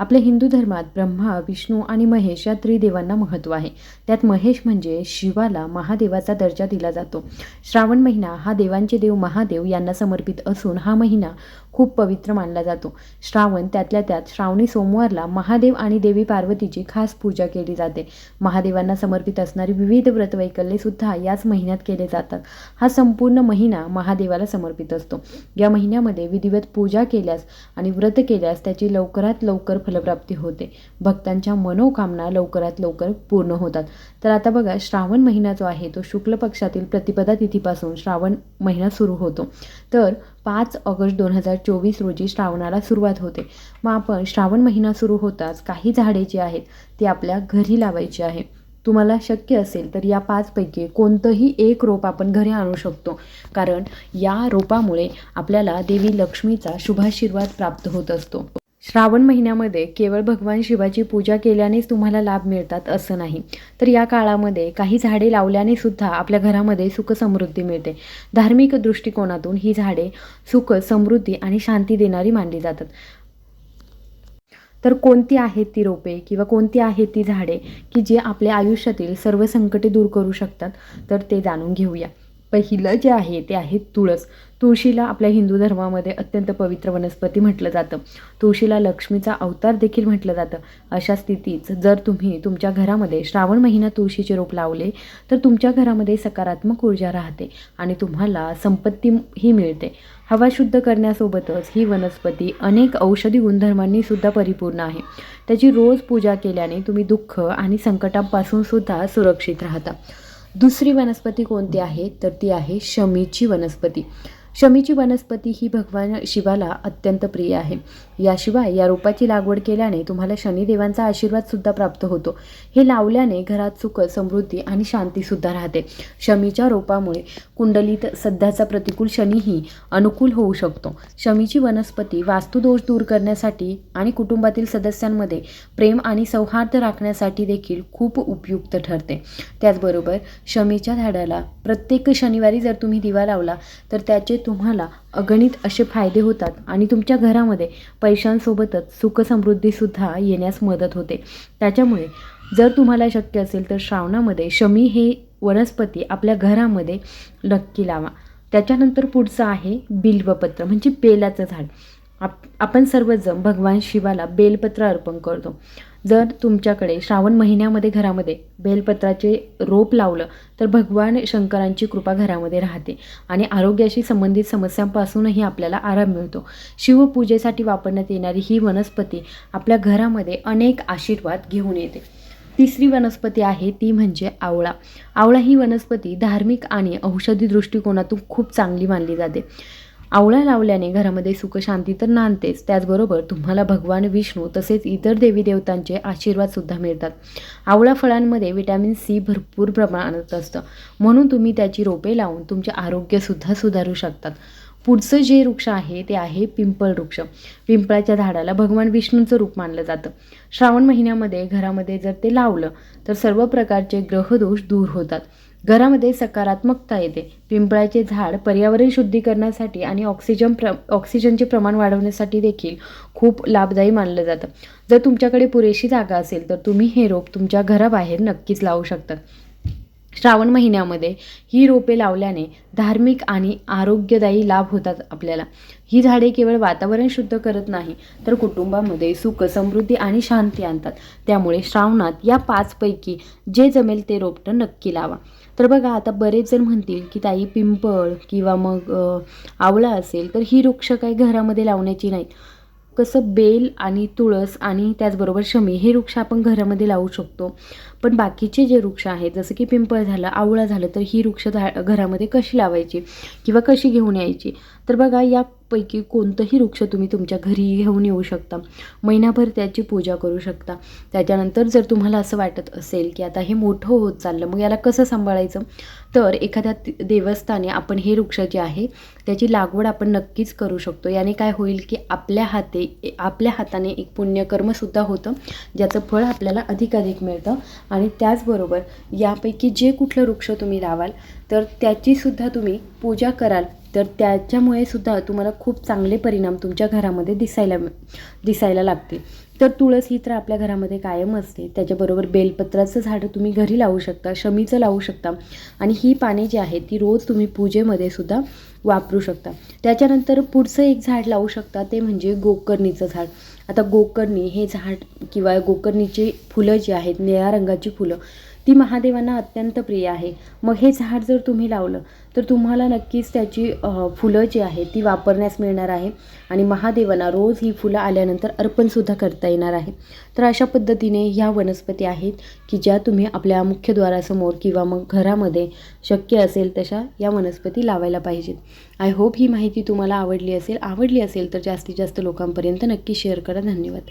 आपल्या हिंदू धर्मात ब्रह्मा विष्णू आणि महेश या त्रिदेवांना महत्त्व आहे. त्यात महेश म्हणजे शिवाला महादेवाचा दर्जा दिला जातो. श्रावण महिना हा देवांचे देव महादेव यांना समर्पित असून हा महिना खूप पवित्र मानला जातो. श्रावण त्यातल्या त्यात श्रावणी सोमवारला महादेव आणि देवी पार्वतीची खास पूजा केली जाते. महादेवांना समर्पित असणारी विविध व्रतवैकल्ये सुद्धा याच महिन्यात केले जातात. हा संपूर्ण महिना महादेवाला समर्पित असतो. या महिन्यामध्ये विधिवत पूजा केल्यास आणि व्रत केल्यास त्याची लवकरात लवकर फलप्राप्ती होते. भक्तांच्या मनोकामना लवकरात लवकर पूर्ण होतात. तर आता बघा श्रावण महिना जो आहे तो शुक्ल पक्षातील प्रतिपदा तिथीपासून श्रावण महिना सुरू होतो. तर पाच ऑगस्ट दोन हजार चोवीस रोजी श्रावणाला सुरुवात होते. मग आपण श्रावण महिना सुरू होताच काही झाडे जी आहेत ती आपल्या घरी लावायची आहे. तुम्हाला शक्य असेल तर या पाचपैकी कोणतंही एक रोप आपण घरी आणू शकतो. कारण या रोपामुळे आपल्याला देवी लक्ष्मीचा शुभाशीर्वाद प्राप्त होत असतो. श्रावण महिन्यामध्ये केवळ भगवान शिवाची पूजा केल्यानेच तुम्हाला लाभ मिळतात असं नाही. तर या काळामध्ये काही झाडे लावल्याने सुद्धा आपल्या घरामध्ये सुख समृद्धी मिळते. धार्मिक दृष्टिकोनातून ही झाडे सुख समृद्धी आणि शांती देणारी मानली जातात. तर कोणती आहेत ती रोपे किंवा कोणती आहेत ती झाडे की जे आपल्या आयुष्यातील सर्व संकटे दूर करू शकतात? तर ते जाणून घेऊया. पहिलं जे आहे ते आहे तुळस. तुळशीला आपल्या हिंदू धर्मामध्ये अत्यंत पवित्र वनस्पती म्हटलं जातं. तुळशीला लक्ष्मीचा अवतार देखील म्हटलं जातं. अशा स्थितीत जर तुम्ही तुमच्या घरामध्ये श्रावण महिना तुळशीचे रोप लावले तर तुमच्या घरामध्ये सकारात्मक ऊर्जा राहते आणि तुम्हाला संपत्ती ही मिळते. हवा शुद्ध करण्यासोबतच ही वनस्पती अनेक औषधी गुणधर्मांनी सुद्धा परिपूर्ण आहे. त्याची रोज पूजा केल्याने तुम्ही दुःख आणि संकटांपासून सुद्धा सुरक्षित राहता. दुसरी वनस्पती कोणती आहे? तर ती आहे शमीची वनस्पती. शमीची वनस्पती ही भगवान शिवाला अत्यंत प्रिय आहे. याशिवाय या रोपाची लागवड केल्याने तुम्हाला शनिदेवांचा आशीर्वादसुद्धा प्राप्त होतो. हे लावल्याने घरात सुख समृद्धी आणि शांतीसुद्धा राहते. शमीच्या रोपामुळे कुंडलीत सध्याचा प्रतिकूल शनीही अनुकूल होऊ शकतो. शमीची वनस्पती वास्तुदोष दूर करण्यासाठी आणि कुटुंबातील सदस्यांमध्ये प्रेम आणि सौहार्द राखण्यासाठी देखील खूप उपयुक्त ठरते. त्याचबरोबर शमीच्या झाडाला प्रत्येक शनिवारी जर तुम्ही दिवा लावला तर त्याचे तुम्हाला अगणित असे फायदे होतात आणि तुमच्या घरामध्ये पैशांसोबतच सुखसमृद्धीसुद्धा येण्यास मदत होते. त्याच्यामुळे जर तुम्हाला शक्य असेल तर श्रावणामध्ये शमी हे वनस्पती आपल्या घरामध्ये नक्की लावा. त्याच्यानंतर पुढचं आहे बिल्वपत्र म्हणजे बेलाचं झाड. आप आपण सर्वजण भगवान शिवाला बेलपत्र अर्पण करतो. जर तुमच्याकडे श्रावण महिन्यामध्ये घरामध्ये बेलपत्राचे रोप लावलं तर भगवान शंकरांची कृपा घरामध्ये राहते आणि आरोग्याशी संबंधित समस्यांपासूनही आपल्याला आराम मिळतो. शिवपूजेसाठी वापरण्यात येणारी ही वनस्पती आपल्या घरामध्ये अनेक आशीर्वाद घेऊन येते. तिसरी वनस्पती आहे ती म्हणजे आवळा. आवळा ही वनस्पती धार्मिक आणि औषधी दृष्टिकोनातून खूप चांगली मानली जाते. आवळा लावल्याने घरामध्ये सुखशांती तर नांदतेच. त्याचबरोबर तुम्हाला भगवान विष्णू तसेच इतर देवी देवतांचे आशीर्वादसुद्धा मिळतात. आवळा फळांमध्ये विटॅमिन सी भरपूर प्रमाणात असतं. म्हणून तुम्ही त्याची रोपे लावून तुमचे आरोग्यसुद्धा सुधारू शकतात. पुढचं जे वृक्ष आहे ते आहे पिंपळ वृक्ष. पिंपळाच्या झाडाला भगवान विष्णूंचं रूप मानलं जातं. श्रावण महिन्यामध्ये घरामध्ये जर ते लावलं तर सर्व प्रकारचे ग्रहदोष दूर होतात. घरामध्ये सकारात्मकता येते. पिंपळाचे झाड पर्यावरण शुद्धीकरणासाठी आणि ऑक्सिजन प्र ऑक्सिजनचे प्रमाण वाढवण्यासाठी देखील खूप लाभदायी मानलं जातं. जर तुमच्याकडे पुरेशी जागा असेल तर तुम्ही हे रोप तुमच्या घराबाहेर नक्कीच लावू शकतात श्रावण महिन्यामध्ये ही रोपे लावल्याने धार्मिक आणि आरोग्यदायी लाभ होतात आपल्याला. ही झाडे केवळ वातावरण शुद्ध करत नाही तर कुटुंबामध्ये सुख समृद्धी आणि शांती आणतात. त्यामुळे श्रावणात या पाचपैकी जे जमेल ते रोपटं नक्की लावा. तर बघा आता बरेच जण म्हणतील की ताई पिंपळ किंवा मग आवळा असेल तर ही वृक्ष काही घरामध्ये लावण्याची नाहीत. कसं बेल आणि तुळस आणि त्याचबरोबर शमी हे वृक्ष आपण घरामध्ये लावू शकतो. पण बाकीचे जे वृक्ष आहेत जसं की पिंपळ झालं आवळा झालं तर ही वृक्ष झा घरामध्ये कशी लावायची किंवा कशी घेऊन यायची? तर बघा या पैकी कोणतंही वृक्ष तुम्ही तुमच्या घरी घेऊन येऊ शकता. महिनाभर त्याची पूजा करू शकता. त्याच्यानंतर जर तुम्हाला असं वाटत असेल की आता हे मोठं होत चाललं मग याला कसं सांभाळायचं? तर एखाद्या देवस्थानी आपण हे वृक्ष जे आहे त्याची लागवड आपण नक्कीच करू शकतो. याने काय होईल की आपल्या हाते आपल्या हाताने एक पुण्यकर्मसुद्धा होतं ज्याचं फळ आपल्याला अधिकाधिक मिळतं. आणि त्याचबरोबर यापैकी जे कुठलं वृक्ष तुम्ही लावाल तर त्याचीसुद्धा तुम्ही पूजा कराल. तर त्याच्यामुळे सुद्धा तुम्हाला खूप चांगले परिणाम तुमच्या घरामध्ये दिसायला दिसायला लागतील. तर तुळस ही तर आपल्या घरामध्ये कायम असते. त्याच्याबरोबर बेलपत्राचं झाडं तुम्ही घरी लावू शकता शमीचं लावू शकता आणि ही पाने जी आहेत ती रोज तुम्ही पूजेमध्ये सुद्धा वापरू शकता. त्याच्यानंतर पुढचं एक झाड लावू शकता ते म्हणजे गोकर्णीचं झाड. आता गोकर्णी हे झाड किंवा गोकर्णीची फुलं जी आहेत निळ्या रंगाची फुलं ती महादेवांना अत्यंत प्रिय आहे. मग हे झाड जर तुम्ही लावलं तर तुम्हाला नक्कीच त्याची फुलं जी आहेत ती वापरण्यास मिळणार आहे. आणि महादेवांना रोज ही फुलं आल्यानंतर अर्पणसुद्धा करता येणार आहे. तर अशा पद्धतीने ह्या वनस्पती आहेत की ज्या तुम्ही आपल्या मुख्यद्वारासमोर किंवा मग घरामध्ये शक्य असेल तशा या वनस्पती लावायला पाहिजेत. आय होप ही माहिती तुम्हाला आवडली असेल. आवडली असेल तर जास्तीत जास्त लोकांपर्यंत नक्की शेअर करा. धन्यवाद.